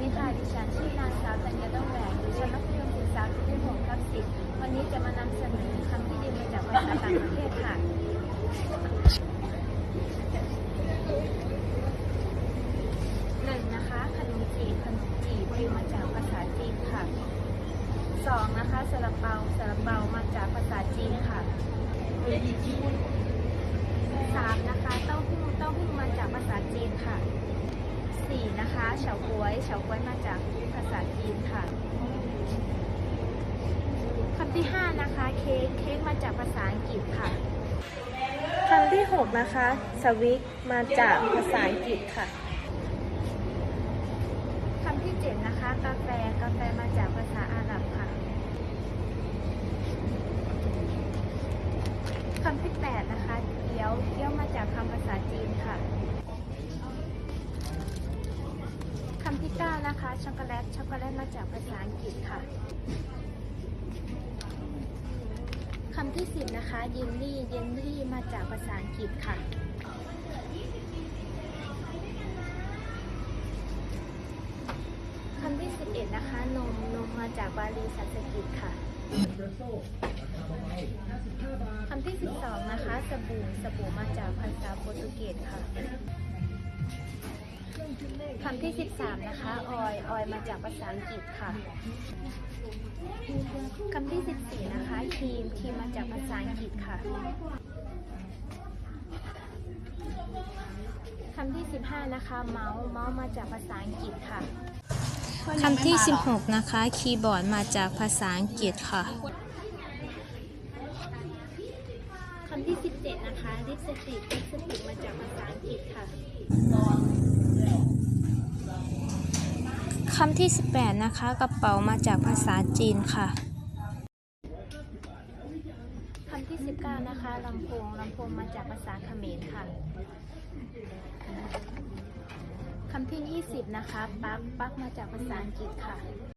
ดีค่ะ ดิฉันชื่อนางสาวตัญญาต้องแหวนอยู่ชั้นมัธยมศึกษาปีที่6ทับ10วันนี้จะมานำเสนอคำที่เรียนมาจากภาษาต่างประเทศค่ะ หนึ่งนะคะ ขนมจีบขนมจีบยืมมาจากภาษาจีนค่ะสองนะคะซาลาเปาซาลาเปามาจากภาษาจีนค่ะสามนะคะ เต้าหู้ เต้าหู้มาจากภาษาจีนค่ะ สี่นะคะเฉาก๊วยเฉาก๊วยมาจากภาษาจีนค่ะคำที่ห้านะคะเค้กเค้กมาจากภาษาอังกฤษค่ะคำที่หกนะคะสวิกมาจากภาษาอังกฤษค่ะคำที่เจ็ดนะคะกาแฟกาแฟมาจากภาษาอาหรับค่ะคำที่แปดนะคะเกี๊ยวเกี๊ยวมาจากำที่เก้านะคะ ช็อกโกแลต ช็อกโกแลตมาจากภาษาอังกฤษค่ะคำที่สิบนะคะเยลลี่ เยลลี่มาจากภาษาอังกฤษค่ะคำที่ 11 นะคะ นม นมมาจากบาลีสันสกฤตค่ะคำที่ 12 นะคะ สบู่ สบู่มาจากภาษาโปรตุเกสค่ะ คำที่ 13 นะคะ ออย ออยมาจากภาษาอังกฤษค่ะ คำที่ 14 นะคะ ครีม ครีมมาจากภาษาอังกฤษค่ะ คำที่ 15 นะคะ เมาส์เมาส์มาจากภาษาอังกฤษค่ะ คำที่ 16 นะคะ คีย์บอร์ดมาจากภาษาอังกฤษค่ะ คำที่ 17 นะคะลิปสติกลิปสติกมาจากภาษาอังกฤษค่ะ คำที่ 18 นะคะ กระเป๋ามาจากภาษาจีนค่ะคำที่ 19 นะคะลำโพงลำโพงมาจากภาษาเขมรค่ะคำที่ 20 นะคะปลั๊กปลั๊กมาจากภาษาอังกฤษค่ะ